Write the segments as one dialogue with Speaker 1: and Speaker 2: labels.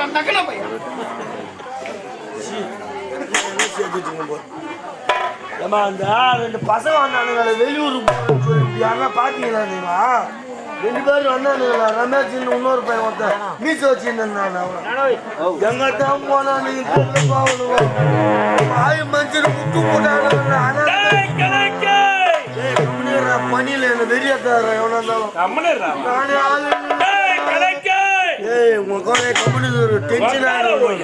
Speaker 1: கறான் நக்கன பையன்
Speaker 2: ஏமா அந்த ரெண்டு பசங்க வந்தானுங்களே வெளியூர் போறேன்னு சொல்லிட்டு யாரா பாத்தீங்களா நீங்க ரெண்டு பேரும் வந்தானுங்களா ரமேஷ் இன்னொரு பையன் ஒருத்தன் மீச வச்சுருந்தான் அவன் எங்க தான் போனா நீங்க ஆய் மஞ்சள் முட்டு போட்டாங்க பணியில என்ன இருந்தாலும் நானே ஆளு ஏய் உங்க கோலை கம்பெனி ஒரு டென்ஷன் ஆகும்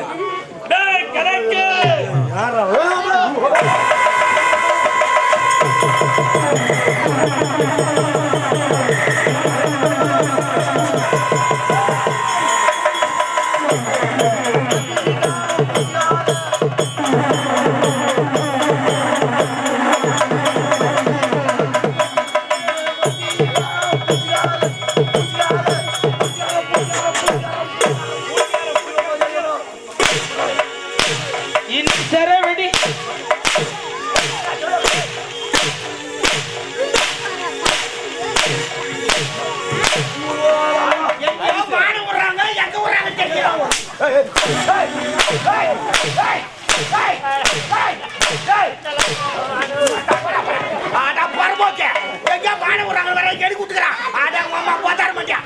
Speaker 2: யாரா?
Speaker 3: சரவடி
Speaker 1: ஆடா உங்க அம்மா போதார மாட்டியா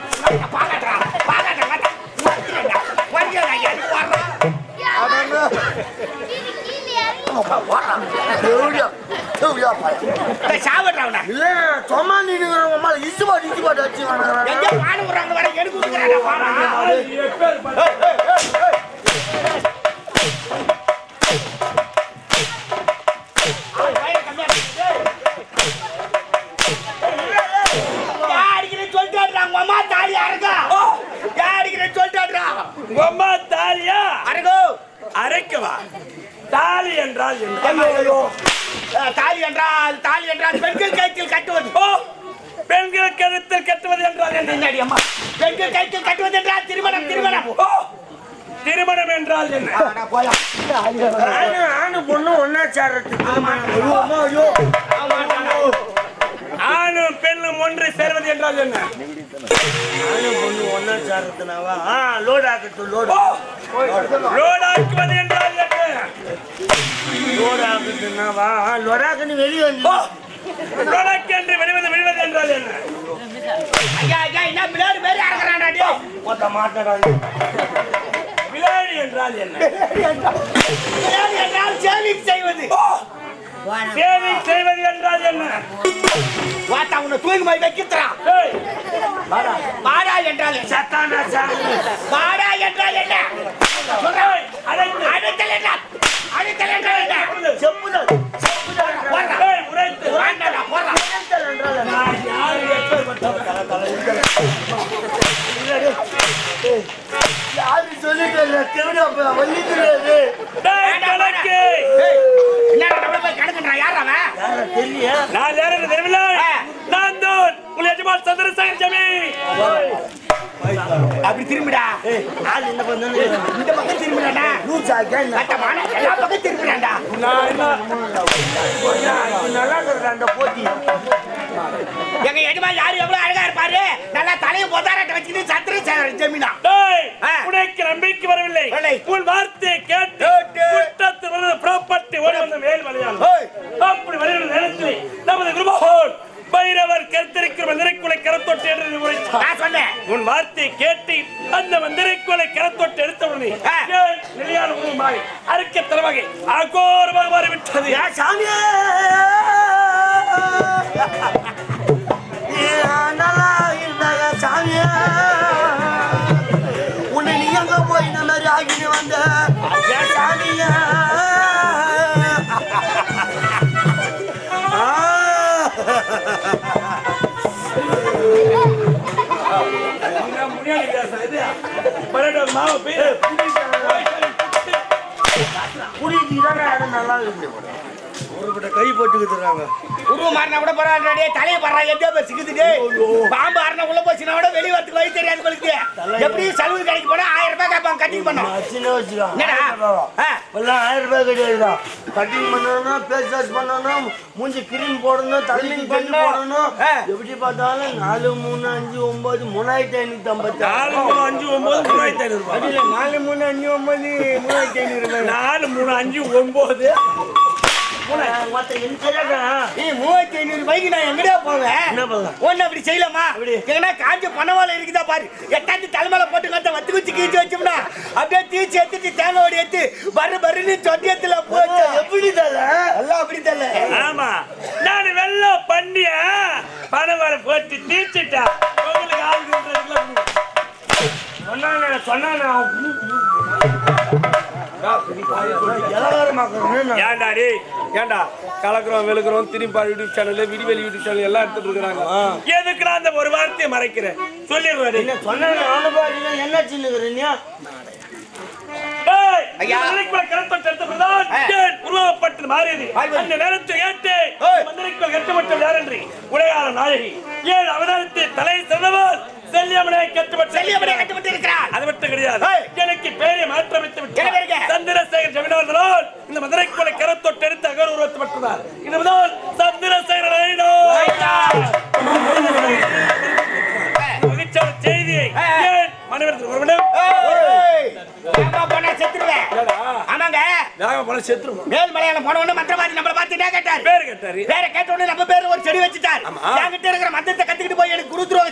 Speaker 1: பாக்கட்டா பாக்கட்டா வண்டியா எனக்கு
Speaker 3: அரைக்கவா தாலி என்றால் என்ன?
Speaker 1: தாலி என்றால் தாலி என்றால் பெண்கள் கழுத்தில் கட்டுவது.
Speaker 3: ஓ பெண்கள் கருத்தில் கட்டுவது என்றால் என்ன?
Speaker 1: அம்மா. பெண்கள் கழுத்தில் கட்டுவது என்றால் திருமணம் திருமணம்.
Speaker 3: ஓ திருமணம் என்றால் என்ன?
Speaker 1: போயா
Speaker 2: ஆணு பொண்ணு ஒன்னா ஐயோ
Speaker 3: ஆணும் பெண்ணும் ஒன்று சேர்வது என்றால் என்ன?
Speaker 2: ஆணு பொண்ணு ஒன்னா சேர்றதுனாவா? ஆ லோட் ஆகட்டும் லோட்
Speaker 3: ஓ! லோடாக்குவது என்றால் என்ன?
Speaker 2: லோட் ஆகட்டும்னாவா ஆ லோட் ஆகணும் வெளியே வந்து
Speaker 3: லோடாக்கு என்று வெளிவது விழுவது என்றால் என்ன?
Speaker 1: ஐயா ஐயா என்ன பிள்ளையாடு பேரு அறக்குறான்டா டேய்.
Speaker 2: மொத்த
Speaker 3: என்றால் என்ன?
Speaker 1: பிள்ளையாடு என்றால் சேவிங் செய்வது.
Speaker 3: ஓ சேவிங் செய்வது என்றால் என்ன?
Speaker 1: வாத்தா உன்னை தூக்கி போய் வைக்கிறான் வாடா. என்றால்?
Speaker 2: சத்தானா
Speaker 1: வாடா என்றால் என்ன அழுத்தல் என்றால் என்ன
Speaker 2: செப்புதல்
Speaker 1: போடுறா.
Speaker 3: ஏய், உரைத்து.
Speaker 1: வேண்டாடா, போடுறா.
Speaker 3: நான் யாரு எப்பேற்பட்டவன்?
Speaker 2: யாரு சொல்லிட்டு தேவடியா வள்ளி தெரியாது
Speaker 3: டேய், கணக்கு.
Speaker 1: ஏய், என்னடா நம்மள போய் கணக்குன்றான், யார் அவன்?
Speaker 2: யார தெரியல
Speaker 3: நான் யார் என்று தெரியவில்லை
Speaker 1: ஆ.
Speaker 3: நான் தான் உங்கள் எஜமான் சந்திரசேகர் ஜமி
Speaker 1: அப்படி திரும்பிடா.
Speaker 2: ஆள் என்ன பண்ணு
Speaker 1: இந்த பக்கம் திரும்பிடாடா.
Speaker 2: லூசா கேன்
Speaker 1: கட்டமான எல்லா பக்கம் திரும்பிடாடா.
Speaker 3: நான்
Speaker 2: நல்லா இருக்கிற அந்த போட்டி.
Speaker 1: எங்க எஜமா யாரு? எவ்வளவு அழகா இருப்பாரு? நல்லா தலையை பொதாரட்ட வச்சுக்கிட்டு சத்திர சேர ஜமீனா.
Speaker 3: உனக்கு நம்பிக்கை வரவில்லை. உன் வார்த்தையை கேட்டு
Speaker 1: கேட்டு.
Speaker 3: குற்றத்து வருவது புறப்பட்டு ஓடி வந்த மேல் மலையாளம். அப்படி வருகிற நேரத்தில் நமது குருமகோன் பைரவர் கருத்திருக்கிற மந்திரைக்குலை கரத்தொட்டு என்று உரைத்தார்
Speaker 1: சொன்னேன்.
Speaker 3: உன் வார்த்தையை கேட்டு அந்த மந்திரைக்குலை கரத்தொட்டு எடுத்தவுடனே
Speaker 1: ஆ.
Speaker 3: ஏன் நிலையான உருவமாய் அறுக்க தலைவகை அகோரமாக மாறிவிட்டது?
Speaker 2: சாமியே நல்லா இருந்தாங்க சாமியே உன்னை நீ எங்க போய் இந்த மாதிரி ஆகிட்டு வந்த
Speaker 3: பரேட் மாவு பேரு.
Speaker 2: புரியுதுதானே அது நல்லா இருக்கு. கை போட்டுக்கிட்டுறாங்க
Speaker 1: உருவம் மாறினா கூட பரவாயில்ல தலையை படுறா போய் சிக்குதுட்டு பாம்பு ஆறினா உள்ள போச்சுனா கூட வெளியே வரத்துக்கு வழி தெரியாது உங்களுக்கு. எப்படி சலூன் கடைக்கு போனா ஆயிரம் ரூபாய் கேட்பாங்க கட்டிங் பண்ணோம்
Speaker 2: சின்ன வச்சுக்கோ
Speaker 1: என்னடா? ஆ.
Speaker 2: எல்லாம் ஆயிரம் ரூபாய் கிடையாதுடா கட்டிங் பண்ணணும் ஃபேஸ் வாஷ் பண்ணணும் மூஞ்சி கிரீம் போடணும் தலைக்கு பண்ணி. போடணும். எப்படி பார்த்தாலும் நாலு மூணு அஞ்சு ஒன்பது மூணாயிரத்தி ஐநூத்தி ஐம்பத்தி
Speaker 3: நாலு மூணு அஞ்சு ஒன்பது மூணாயிரத்தி ஐநூறு
Speaker 2: நாலு மூணு அஞ்சு ஒன்பது மூணாயிரத்தி ஐநூறு
Speaker 3: நாலு மூணு அஞ்சு ஒன்பது.
Speaker 1: மூவாயிரத்தி ஐநூறு நான் எங்கடா போவேன்?
Speaker 2: என்ன பண்ணலாம்?
Speaker 1: ஒண்ணு அப்படி செய்யலாமா? எங்கன்னா காஞ்ச பணவாளம் இருக்குதா பாரு. எட்டாந்து தலைமையில போட்டு கத்த வத்து குச்சி கீச்சு வச்சோம்னா அப்படியே தீச்சு எடுத்துட்டு தேங்காய் ஓடி எடுத்து பரு பருன்னு சொட்டியத்துல போச்சு.
Speaker 2: எப்படி தல?
Speaker 1: எல்லாம் அப்படி தரல
Speaker 3: ஆமா. நான் வெள்ளம் பண்ணிய? பணம் வர போட்டு ஏன்டா டேய் ஏன்டா? கலக்குறோம் வெளுக்குறோம் திரும்பி யூடியூப் சேனல் விடிவெளி யூடியூப் சேனல் எல்லாம் எடுத்துட்டு இருக்காங்க எதுக்கு நான் அந்த ஒரு வார்த்தையை மறைக்கிறேன்
Speaker 2: என்ன சொன்னானே என்ன சின்னுக்குறீங்க
Speaker 1: ஐயா.
Speaker 3: உருவப்பட்டது மாறியது. அந்த நேரத்தில் ஏற்று. மந்திரிக்குள் கட்டப்பட்ட யாரென்று உலகால நாயகி. ஏழு அவதாரத்தை தலை சிறந்தவர். செல்லியமனை கட்டப்பட்ட
Speaker 1: செல்லியபடி கட்டுப்பட்டு இருக்கிறார்
Speaker 3: அது மட்டும் கிடையாது. எனக்கு பேரை மாற்றமைத்து? விட்டார். சந்திரசேகர் ஜெகநாதனால் இந்த மதுரைக்குள்ள கரத்தொட்டு எடுத்து அகர் உருவத்தப்பட்டதார் இது முதல் சந்திரசேகர் செய்தியை
Speaker 1: ஏய்.
Speaker 3: ஏன் மனைவிடத்தில் ஒருவனிடம்
Speaker 1: ஏய், ஏம்மா போனா செத்துருவேன் ஆமாங்க.
Speaker 3: நாங்க போல செத்துருவோம்.
Speaker 1: மேல் மலையாளம் போன உடனே மந்திரவாதி நம்மள பார்த்து கேட்டார்.
Speaker 3: பேர் கேட்டாரு.
Speaker 1: பேரை கேட்ட உடனே நம்ம பேர் ஒரு செடி வச்சுட்டார். என்கிட்ட இருக்கிற மந்திரத்தை கத்துக்கிட்டு போய் எனக்கு குரு துரோகம்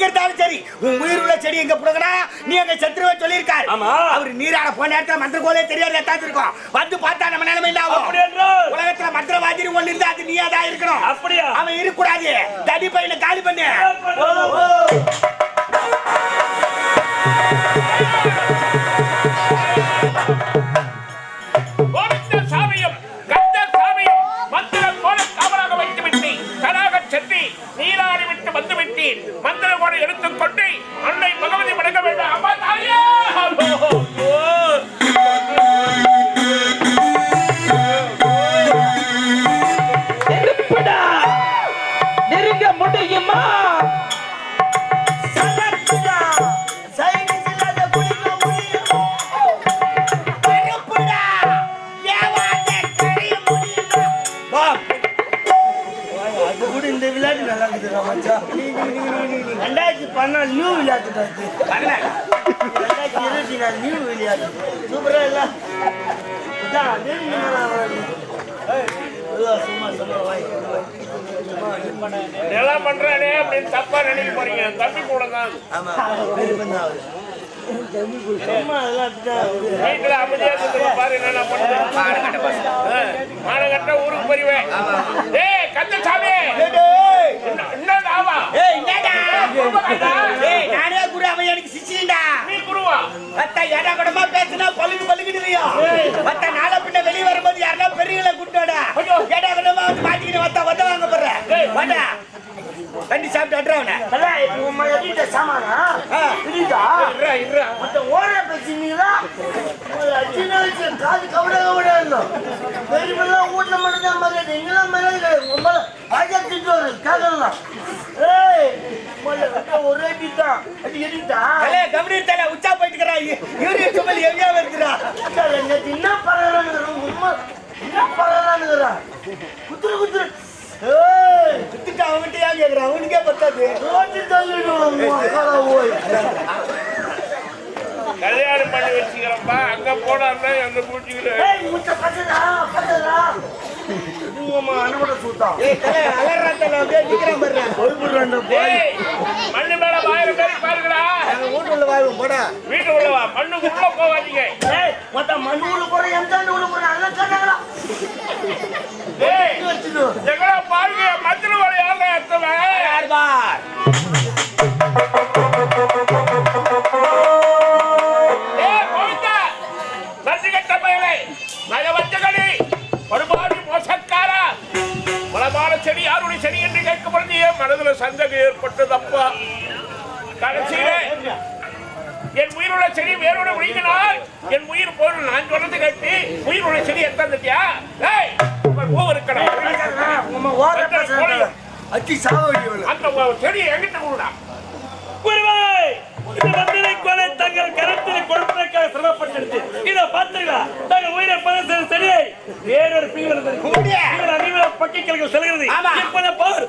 Speaker 1: எங்க இருந்தாலும் சரி. உன் உயிர் உள்ள செடி எங்க புடுங்கனா? நீ அங்க செத்துருவ சொல்லியிருக்காரு.
Speaker 3: ஆமா.
Speaker 1: அவர் நீராட போன நேரத்துல மந்திர கோலே தெரியாது எத்தாந்து இருக்கும். வந்து பார்த்தா நம்ம நிலைமை என்ன ஆகும்? உலகத்துல மந்திரவாதி ஒண்ணு இருந்தா அது நீயா தான் இருக்கணும்.
Speaker 3: அப்படியா?
Speaker 1: அவன் இருக்கக்கூடாது. தடி பையனை காலி பண்ணு.
Speaker 4: நீராடி விட்டு வந்து விட்டேன் மந்திர எடுத்துக்கொண்டு அன்னை பகவதி வணங்க வேண்டும். அம்மா தாயே!
Speaker 2: ரெண்டாயிரத்தி பதினாலு நியூ விளையாட்டு ரெண்டாயிரத்தி இருபத்தி நாலு நியூ விளையாட்டு. சூப்பரா இல்ல? இதான் சும்மா சும்மா வாய்
Speaker 4: எல்லாம் பண்றானே அப்படின்னு தப்பா நினைக்க போறீங்க. தம்பி கூட தான்.
Speaker 2: ஆமா.
Speaker 4: வீட்டுல அமைதியா பாரு என்ன பண்ணுது. மானகட்ட ஊருக்கு போயிருவேன். கந்தசாமி!
Speaker 1: டேய்
Speaker 4: என்ன ஆமா
Speaker 1: ஏய் என்னடா? ஏய் நானே குரு அவன் எனக்கு சிச்சிடா
Speaker 4: நீ குருவா?
Speaker 1: அத்தா ஏடா கூடமா பேசினா பழுகு பழுகுடுவியா மத்த நாள பின்ன வெளிய வரும்போது யாரா பெரியவங்களை கூட்டோடா ஏடா கூடமா வந்து மாட்டிக்கிட்டு வத்தா வத்த வாங்க போற. வாடா. வண்டி சாப்பிட்டு அட்றவன
Speaker 2: அதான் இப்ப உம்மை எடிட்ட சாமானா? எடிட்டா?
Speaker 4: இருடா இருடா.
Speaker 2: மத்த ஓர பேசினீங்களா? ஒரு வச்சு காது கவட கவட இருந்தோம். பெரியவங்கெல்லாம் வீட்டுல மட்டும்தான் மரியாதை. இங்கெல்லாம் மரியாதை கிடையாது. உங்க மேல ராஜா திட்டு வரும். கேட்கலாம். ஏய், ஒரே அடிதான். அடி
Speaker 1: உச்சா போயிட்டு இருக்கறா இவரு சுமல் எவ்வியா வருதுடா
Speaker 2: அதான் நேத்து என்ன பரவாயில்லைன்னு உங்க உம்மை என்ன பரவாயில்லைன்னு குத்துரு குத்துரு ஏய்
Speaker 1: குத்துட்டு அவன்கிட்ட ஏன் கேக்குறான் அவனுக்கே பத்தாது
Speaker 2: ஓட்டி தள்ளிடுவோம் உங்க அக்கால போய்
Speaker 4: கல்யாணம் பண்ணி வச்சுக்கிறப்பா அங்க போனாருன்னா என்ன கூட்டிக்கிறேன்
Speaker 2: ஏய் முச்ச பச்சதா பச்சதா இது உங்க அண்ணனோட சூத்தா
Speaker 1: ஏய் தல அலறா தல அப்படியே நிக்கிறான் பாரு
Speaker 2: பொறுப்புறாண்ட போய்
Speaker 4: ஏய், மண்ணு மேல ஆயிரம் பேர் பாருங்கடா.
Speaker 1: நாங்க வீட்டுல வாழ்வோம் போடா.
Speaker 4: வீட்டு உள்ள வா மண்ணுக்கு உள்ள போகாதீங்க.
Speaker 2: ஏய் மொத்த மண்ணு உள்ள போற
Speaker 4: உயிருள்ள செடி எத்தந்துட்டியா ஏய் பூ இருக்கணும்
Speaker 2: உங்க ஓர பேசுறாங்க அச்சி சாவடி
Speaker 4: அந்த செடி எங்கிட்ட கொடுடா.
Speaker 3: குருவாய் இந்த மந்திரை கொலை தங்கள் கரத்தில் கொடுப்பதற்கு எடுத்து இதை பார்த்துங்களா நாங்கள் உயிரை பதம் சரி வேறொரு பிரிவு இருந்தது
Speaker 1: உங்களுடைய?
Speaker 3: நீங்கள் அனைவர பக்கி கிழக்கு செல்கிறது.
Speaker 1: ஆமா.
Speaker 3: இப்ப போர்.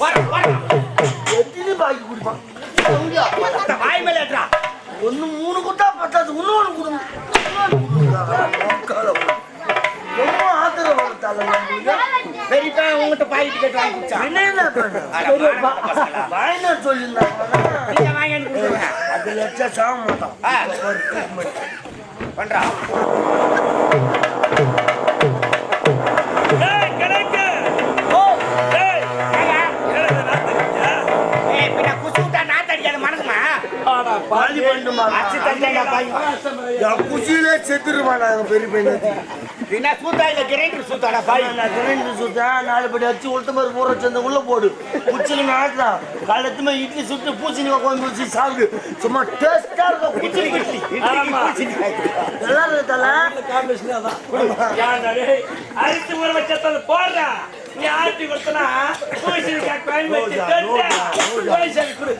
Speaker 1: வர, வர.
Speaker 2: எத்தனை பாக்கி குடிப்பான்?
Speaker 1: வாய் மேல ஏற்றா.
Speaker 2: மூணு குட்டா பத்தாது இன்னொன்னு குடும்பம் ரொம்ப ஆத்திரப்படுத்தால
Speaker 1: பெரியப்பா உங்ககிட்ட பாக்கெட் கட்டு வாங்கி குடிச்சான்.
Speaker 2: என்ன. வாயினா சொல்லியிருந்தாங்க
Speaker 1: வாங்கி கொடுத்துருங்க.
Speaker 2: அது லட்சா சாக மாட்டான்
Speaker 1: ஆ, பண்றா.
Speaker 2: குச்சியிலே செத்துருவான் நாங்க பெரிய பையன்
Speaker 1: பின்ன சூத்தா இல்ல கிரைண்டர் சூத்தாடா பாய்.
Speaker 2: நான் கிரைண்டு சுத்தேன் நாலு படி அடிச்சு உளுத்த மாதிரி ஊற வச்சு உள்ள போடு குச்சில நாட்டுறான் காலத்துமே இட்லி சுட்டு பூசணி உட்காந்து வச்சு சாப்பிடு சும்மா டேஸ்டா இருக்கும் குச்சிலி இட்லி
Speaker 3: ஆமா.
Speaker 2: நல்லா இருக்கு தல
Speaker 3: காம்பினேஷன் அதான் அரிசி ஊற வச்சத போடுறா நீ ஆட்டி கொடுத்தனா பூசணிக்கா கோயில் வச்சு தொட்டு கோயில் கொடு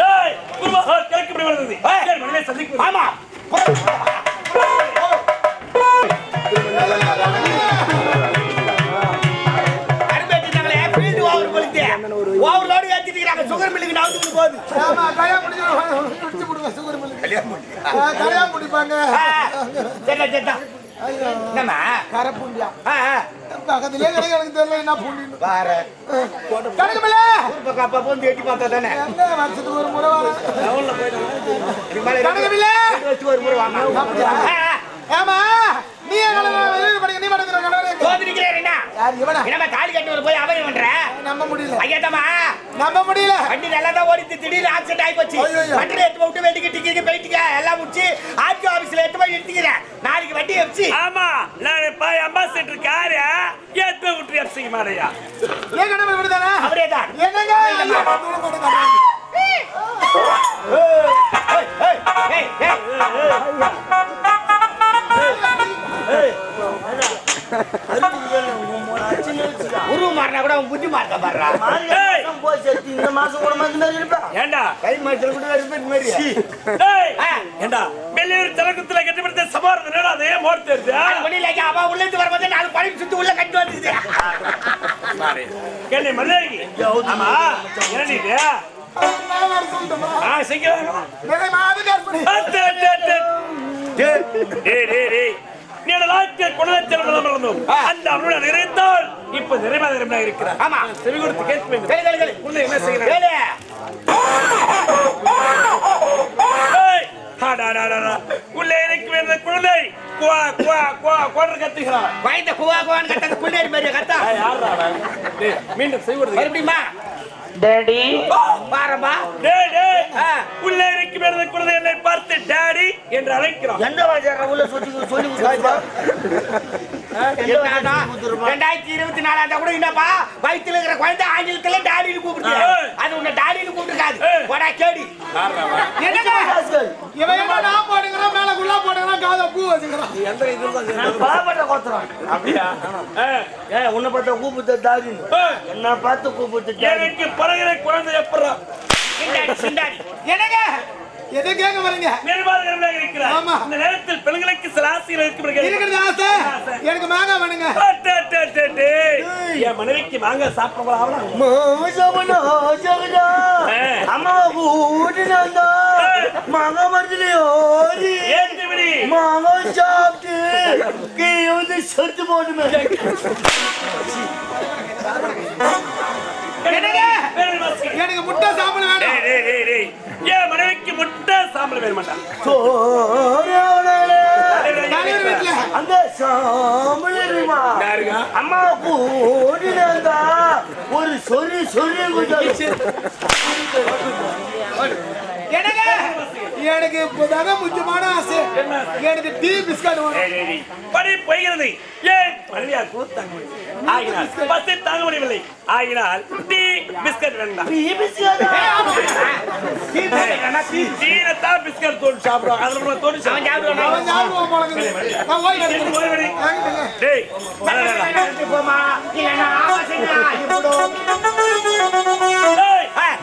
Speaker 3: டேய் குருமா கிழக்கு இப்படி வருது
Speaker 1: ஏய்.
Speaker 3: ஏய் மனமே சந்திக்கு
Speaker 1: ஆமா அரும்பேத்திட்டாங்களே, field over பொழுது. overload ஏத்திட்டு இருக்காங்க. sugar mill க்கு நவுந்துக்கிட்டு போகுது.
Speaker 5: ஆமா, கல்யாணம் முடிஞ்சு சுகர் மில்லு. ஆ, கல்யாணம் முடிப்பாங்க.
Speaker 1: என்னம்மா?
Speaker 5: கரை பூண்டியா. பக்கத்துலயே எனக்கு தெரியல என்ன பூண்டின்னு.
Speaker 1: பாரு.
Speaker 5: கிடைக்குமில்ல?
Speaker 1: ஊர் பக்கம் அப்பப்போ வந்து எட்டி பார்த்தா தானே?
Speaker 5: என்ன வருஷத்துக்கு ஒரு முறை வரேன். கிடைக்குமில்ல?
Speaker 1: வருஷத்துக்கு ஒரு முறை வாங்க.
Speaker 5: ஏம்மா, நீ நீ
Speaker 1: என்ன?
Speaker 5: யார் இவனா?
Speaker 1: என்னம்மா தாலி போய் அவன் பண்ற
Speaker 5: நம்ப முடியல
Speaker 1: ஐயாத்தம்மா
Speaker 5: நம்ப முடியல.
Speaker 1: வண்டி நல்லா தான் ஓடிட்டு திடீர்னு ஆக்சிடென்ட் ஆகி போச்சு. வண்டியில எடுத்து விட்டு வெட்டிக்கு டிக்கிக்கு போயிட்டுங்க. எல்லாம் முடிச்சு ஆர்டி ஆபீஸ்ல எடுத்து போய் நிறுத்திக்கிறேன். நாளைக்கு வண்டி வச்சு
Speaker 3: ஆமா நான் பாய் அம்பாசிடர் காரு ஏத்து விட்டு அடிச்சிக்க மாடையா
Speaker 5: ஏன் கணவர் விடுதானா
Speaker 1: அவரே தான்
Speaker 5: என்னங்க காட்டுறாங்க.
Speaker 1: உருவ மாறினா கூட அவன் புத்தி மாறத பாடுறா.
Speaker 2: போய் செத்து இந்த மாசம் கூட மாதிரி மாதிரி இருப்பேன்
Speaker 3: ஏண்டா?
Speaker 1: கை மாசத்துல கூட இருப்பேன் மாதிரி.
Speaker 3: ஏண்டா? வெளியூர் தலக்கத்துல கட்டிப்படுத்த சமாரத்து நேரம் அதே? மோர்த்து எடுத்து
Speaker 1: வெளியில அவ உள்ள இருந்து வரும்போது நாலு பழைப்பு சுத்தி உள்ள கட்டி வந்துச்சு
Speaker 3: கேள்வி மதுரைக்கு ஆமா.
Speaker 5: சொல்லட்டுமா?
Speaker 3: ஆ சீக்கிரம்
Speaker 5: நிறைய மாதம் கற்பனை.
Speaker 3: அத்து, அத்து, அத்து. டேய், டேய், டேய். நீ அந்த அவனுடைய நிறைந்தால் இப்ப நிறைவாக இருக்கிறார்
Speaker 1: ஆமா
Speaker 3: செவி கொடுத்து கேட்க உன்னை என்ன அடா. உள்ளே எனக்கு வேண்டிய குழந்தை குவா குவா குவா குவாட்ரு கத்துகிறார்
Speaker 1: குழந்தை குவா குவான்னு கத்தது புள்ளேரி மாதிரி கத்தா?
Speaker 3: டேய், மீண்டும் செய்வது
Speaker 1: மறுபடியுமா
Speaker 6: டேடி
Speaker 3: டேய்
Speaker 1: ஆ.
Speaker 3: உள்ளே எனக்கு வேண்டிய குழந்தை என்னை பார்த்து டாடி என்று அழைக்கிறான்.
Speaker 2: எந்த வாஜார உள்ள சொல்லி சொல்லி?
Speaker 1: ரெண்டாயிரத்தி இருபத்தி நாலாம் கூட என்னப்பா? வயித்துல இருக்கிற குழந்தை ஆங்கிலத்துல டாடின்னு கூப்பிடுது. அது உன்னை டாடின்னு கூப்பிட்டுருக்காது. போடா கேடி
Speaker 5: என்னங்க? இவன் என்ன நான் போடுங்கிறான், மேல குல்லா போடுங்கிறான், காதுல பூ வச்சுக்கிறான்.
Speaker 2: பாவப்பட்ட கோத்திரம்.
Speaker 3: அப்படியா? ஏய்,
Speaker 2: ஏ உன்னை பார்த்தா கூப்பிட்டு
Speaker 3: ஏய்,
Speaker 2: என்ன பார்த்து கூப்பிட்டு.
Speaker 3: எனக்கு பிறகுற குழந்தை எப்படா?
Speaker 5: என்னங்க? எதை கேட்க வரீங்க?
Speaker 3: நிர்வாகமாக இருக்கிறார்
Speaker 5: ஆமா.
Speaker 3: இந்த நேரத்தில் பெண்களுக்கு சில ஆசைகள் இருக்கிறது
Speaker 5: இருக்கிறது ஆசை. எனக்கு மாங்காய் வேணுங்க.
Speaker 3: என் மனைவிக்கு மாங்காய் சாப்பிடலாம் ஆகலாம்.
Speaker 2: அம்மா
Speaker 3: ஏய்.
Speaker 2: மக மரத்துலயோரி செத்து போடுமே
Speaker 5: என்னங்க?
Speaker 3: வேறு வாசிக்க.
Speaker 5: எனக்கு முட்டை வேணும்.
Speaker 3: மனைவிக்கு சாம்பல்
Speaker 5: வீட்டுல
Speaker 2: அந்த
Speaker 3: யாருங்க
Speaker 2: அம்மா கூடினந்தா ஒரு கொஞ்சம்
Speaker 5: என்னங்க எனக்கு இப்போதாங்க முக்கியமான ஆசை. எனக்கு டீ பிஸ்கட் வேணும்.
Speaker 3: படி போகிறது ஏன் மனைவியா கூத்தாங்க ஆகினால் பசி தாங்க முடியவில்லை ஆகினால் டீ பிஸ்கட் வேண்டாம். டீனத்தான் பிஸ்கட். தோல் சாப்பிடுவோம் அதுல நம்ம தோல்
Speaker 1: அவன்
Speaker 3: சாப்பிடுவோம். டேய்
Speaker 1: போமா இல்லைன்னா.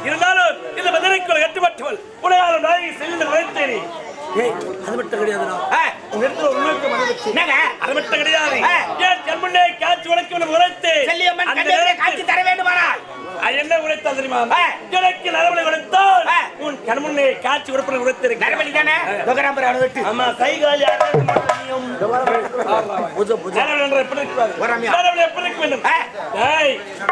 Speaker 3: இருந்தாலும் இந்த மதுரைக்குள் கட்டுப்பட்டவள். உடையாளம் நாயகி செல்லுந்த உழைத்தேனே ஏய் அது மட்டும் கிடையாதுடா. உங்க இடத்துல உண்மைக்கு மன வச்சு.
Speaker 1: என்னங்க?
Speaker 3: அது மட்டும் கிடையாது. ஏன் கண்முன்னே காட்சி உழைத்து என்ன உழைத்தா தெரியுமா. எனக்கு நரவலை உழைத்தால்
Speaker 1: ஆ.
Speaker 3: உன் கண்முன்னே காட்சி உழைப்பு உழைத்திருக்க
Speaker 1: நரபலி தானே? தொகராம்பர் அவனை வெட்டு
Speaker 2: ஆமா கை காலி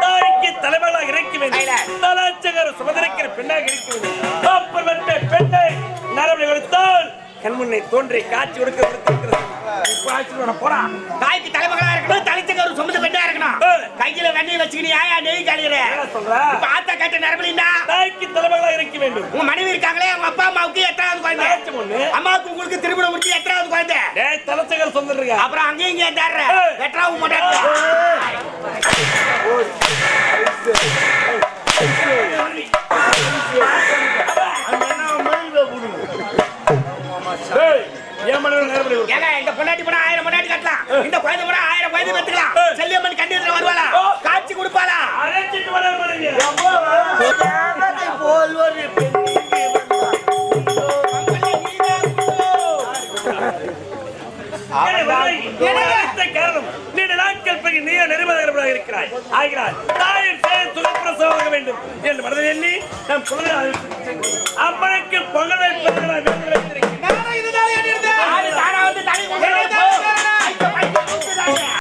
Speaker 3: தாய்க்கு தலைவர்களாக இருக்க வேண்டும். தலாச்சகர் சுமந்திரிக்கிற பெண்ணாக இருக்க வேண்டும். பெண்ணை நரவலை கொடுத்தால் கண்முன்னே தோன்றி காட்சி கொடுக்க கொடுத்திருக்கிறது.
Speaker 1: தாய்க்கு தலைமகளா இருக்கணும் தலைச்சங்க ஒரு சொந்த பெண்ணா இருக்கணும். கையில வெண்ணெய் வச்சுக்கினி ஆயா நெய் கழியிற
Speaker 3: சொல்ற?
Speaker 1: ஆத்தா கேட்ட நரபலின்னா?
Speaker 3: தாய்க்கு இருக்க வேண்டும்.
Speaker 1: உங்க மனைவி இருக்காங்களே அவங்க அப்பா அம்மாவுக்கு எத்தனாவது குழந்தை? அம்மாவுக்கு உங்களுக்கு திருமணம் முடிச்சு எத்தனாவது குழந்தை?
Speaker 3: டேய் தலச்சகர் சொந்தருங்க
Speaker 1: அப்புறம் அங்கேயும் இங்கே தர்ற. எட்டாவது மாட்டாங்க ஏங்க இந்த பொண்டாட்டி போனா ஆயிரம் பொண்டாட்டி கட்டலாம். இந்த குழந்தை போனா ஆயிரம் குழந்தை பெத்துக்கலாம்
Speaker 3: ஏய்.
Speaker 1: செல்லியம்மன் கண்டித்துல வருவாளா. காட்சி கொடுப்பாளா?
Speaker 3: அழைச்சிட்டு வர
Speaker 2: பெண்ணிற்கு
Speaker 3: நீண்ட நாட்கள் பிறகு இருக்கிறாய். ஆகிறாய். தாயின் செயல் சுகப்பிரசவமாக வேண்டும். என்று மனதில் எண்ணி நம் குழந்தை அம்மனுக்கு பொங்கல் வைப்பதற்கு நான் வேண்டும்